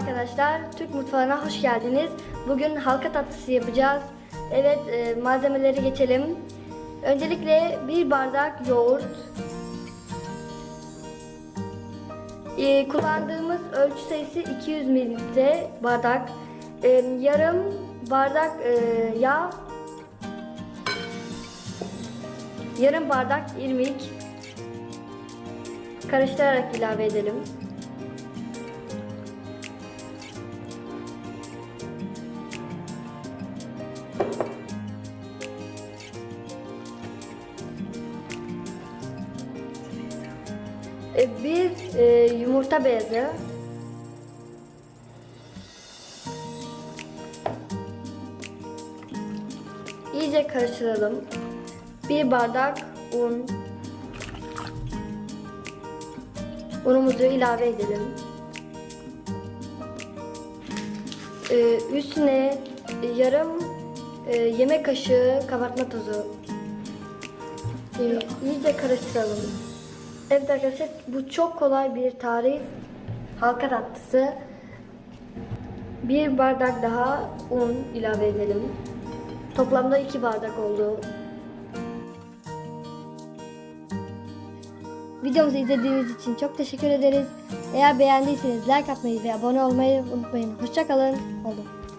arkadaşlar, Türk mutfağına hoş geldiniz. Bugün halka tatlısı yapacağız. Evet, e, malzemeleri geçelim. Öncelikle bir bardak yoğurt. E, kullandığımız ölçü sayısı 200 mililitre bardak. E, yarım bardak e, yağ. Yarım bardak irmik. Karıştırarak ilave edelim. Bir e, yumurta beyazı. İyice karıştıralım. Bir bardak un. Unumuzu ilave edelim. E, üstüne yarım e, yemek kaşığı kabartma tozu. E, iyice karıştıralım. Evet arkadaşlar bu çok kolay bir tarif. Halka tatlısı. Bir bardak daha un ilave edelim. Toplamda iki bardak oldu. Videomuzu izlediğiniz için çok teşekkür ederiz. Eğer beğendiyseniz like atmayı ve abone olmayı unutmayın. Hoşçakalın. Oldu.